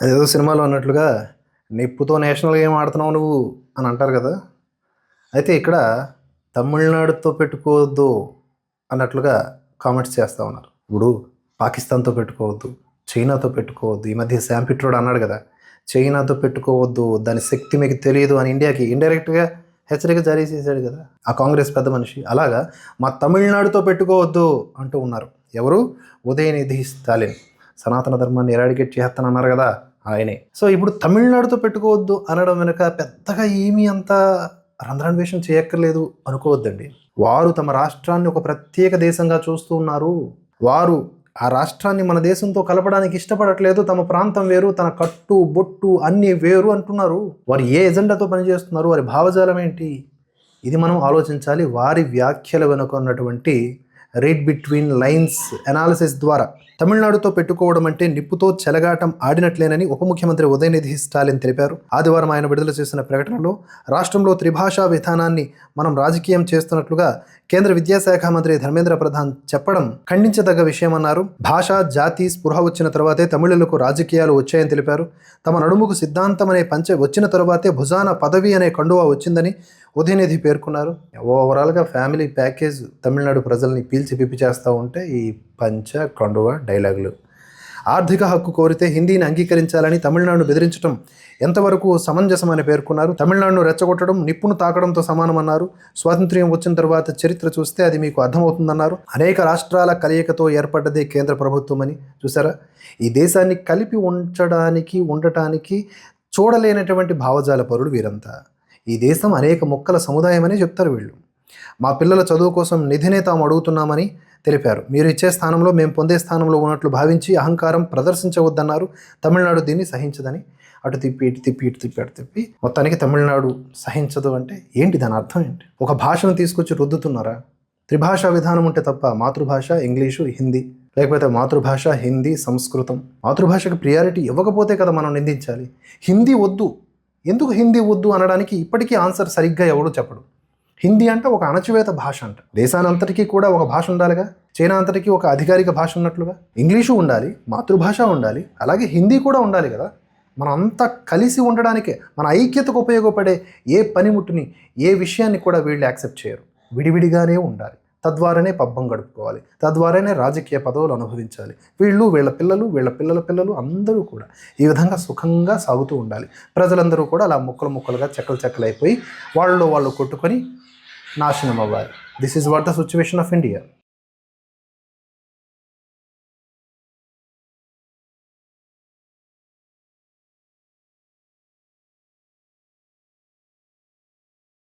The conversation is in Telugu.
అదేదో సినిమాలో అన్నట్లుగా నిప్పుతో నేషనల్ గేమ్ ఆడుతున్నావు నువ్వు అని అంటారు కదా. అయితే ఇక్కడ తమిళనాడుతో పెట్టుకోవద్దు అన్నట్లుగా కామెంట్స్ చేస్తూ ఉన్నారు. ఇప్పుడు పాకిస్తాన్తో పెట్టుకోవద్దు చైనాతో పెట్టుకోవద్దు ఈ మధ్య శాంపిట్రోడ్ అన్నాడు కదా చైనాతో పెట్టుకోవద్దు దాని శక్తి మీకు తెలియదు అని ఇండియాకి ఇండైరెక్ట్గా హెచ్చరిక జారీ చేశాడు కదా ఆ కాంగ్రెస్ పెద్ద మనిషి. అలాగా మా తమిళనాడుతో పెట్టుకోవద్దు అంటూ ఉన్నారు. ఎవరు? ఉదయనిధి స్టాలిన్. సనాతన ధర్మాన్ని ఎరాడికేట్ చేస్తానన్నారు కదా ఆయనే. సో ఇప్పుడు తమిళనాడుతో పెట్టుకోవద్దు అనడం వెనుక పెద్దగా ఏమీ అంత రంధ్రాన్వేషణ చేయక్కర్లేదు అనుకోవద్దండి. వారు తమ రాష్ట్రాన్ని ఒక ప్రత్యేక దేశంగా చూస్తూ ఉన్నారు. వారు ఆ రాష్ట్రాన్ని మన దేశంతో కలపడానికి ఇష్టపడట్లేదు. తమ ప్రాంతం వేరు తన కట్టు బొట్టు అన్నీ వేరు అంటున్నారు. వారు ఏ ఎజెండాతో పనిచేస్తున్నారు? వారి భావజాలం ఏంటి? ఇది మనం ఆలోచించాలి. వారి వ్యాఖ్యల వెనుక ఉన్నటువంటి రీడ్ బిట్వీన్ లైన్స్ అనాలిసిస్ ద్వారా. తమిళనాడుతో పెట్టుకోవడం అంటే నిప్పుతో చెలగాటం ఆడినట్లేనని ఉప ముఖ్యమంత్రి ఉదయనిధి స్టాలిన్ తెలిపారు. ఆదివారం ఆయన విడుదల చేసిన ప్రకటనలో రాష్ట్రంలో త్రిభాషా విధానాన్ని మనం రాజకీయం చేస్తున్నట్లుగా కేంద్ర విద్యాశాఖ మంత్రి ధర్మేంద్ర ప్రధాన్ చెప్పడం ఖండించదగ్గ విషయమన్నారు. భాష జాతి స్పృహ వచ్చిన తర్వాతే తమిళులకు రాజకీయాలు వచ్చాయని తెలిపారు. తమ నడుముకు సిద్ధాంతం అనే పంచె వచ్చిన తర్వాతే భుజాన పదవి అనే కండువా వచ్చిందని ఉదయనిధి పేర్కొన్నారు. ఓవరాల్గా ఫ్యామిలీ ప్యాకేజ్ తమిళనాడు ప్రజల్ని పీల్చి పిప్పి చేస్తూ ఉంటే ఈ పంచ కండువ డైలాగులు. ఆర్థిక హక్కు కోరితే హిందీని అంగీకరించాలని తమిళనాడును బెదిరించడం ఎంతవరకు సమంజసమని పేర్కొన్నారు. తమిళనాడును రెచ్చగొట్టడం నిప్పును తాకడంతో సమానమన్నారు. స్వాతంత్ర్యం వచ్చిన తర్వాత చరిత్ర చూస్తే అది మీకు అర్థమవుతుందన్నారు. అనేక రాష్ట్రాల కలయికతో ఏర్పడ్డదే కేంద్ర ప్రభుత్వం అని చూసారా? ఈ దేశాన్ని కలిపి ఉంచడానికి ఉండటానికి చూడలేనటువంటి భావజాల పరులు వీరంతా. ఈ దేశం అనేక మొక్కల సముదాయమని చెప్తారు వీళ్ళు. మా పిల్లల చదువు కోసం నిధినే తాము అడుగుతున్నామని తెలిపారు. మీరు ఇచ్చే స్థానంలో మేము పొందే స్థానంలో ఉన్నట్లు భావించి అహంకారం ప్రదర్శించవద్దన్నారు. తమిళనాడు దీన్ని సహించదని అటు తిప్పి ఇటు తిప్పి ఇటు తిప్పి అటు తిప్పి మొత్తానికి తమిళనాడు సహించదు అంటే ఏంటి దాని అర్థం ఏంటి? ఒక భాషను తీసుకొచ్చి రుద్దుతున్నారా? త్రిభాషా విధానం ఉంటే తప్ప మాతృభాష ఇంగ్లీషు హిందీ లేకపోతే మాతృభాష హిందీ సంస్కృతం. మాతృభాషకు ప్రియారిటీ ఇవ్వకపోతే కదా మనం నిందించాలి. హిందీ వద్దు. ఎందుకు హిందీ వద్దు అనడానికి ఇప్పటికీ ఆన్సర్ సరిగ్గా ఎవడు చెప్పడు. హిందీ అంటే ఒక అణచివేత భాష అంట. దేశానంతటికీ కూడా ఒక భాష ఉండాలిగా? చైనా అంతటికి ఒక అధికారిక భాష ఉన్నట్లుగా ఇంగ్లీషు ఉండాలి మాతృభాష ఉండాలి అలాగే హిందీ కూడా ఉండాలి కదా. మనం అంతా కలిసి ఉండడానికే మన ఐక్యతకు ఉపయోగపడే ఏ పనిముట్టుని ఏ విషయాన్ని కూడా వీళ్ళు యాక్సెప్ట్ చేయరు. విడివిడిగానే ఉండాలి. తద్వారానే పబ్బం గడుపుకోవాలి. తద్వారానే రాజకీయ పదవులు అనుభవించాలి. వీళ్ళు వీళ్ళ పిల్లలు వీళ్ళ పిల్లల పిల్లలు అందరూ కూడా ఈ విధంగా సుఖంగా సాగుతూ ఉండాలి. ప్రజలందరూ కూడా అలా ముక్కలు ముక్కలుగా చెక్కలు చెక్కలు అయిపోయి వాళ్ళు వాళ్ళు కొట్టుకొని నాశనం అవ్వాలి this is what the situation of India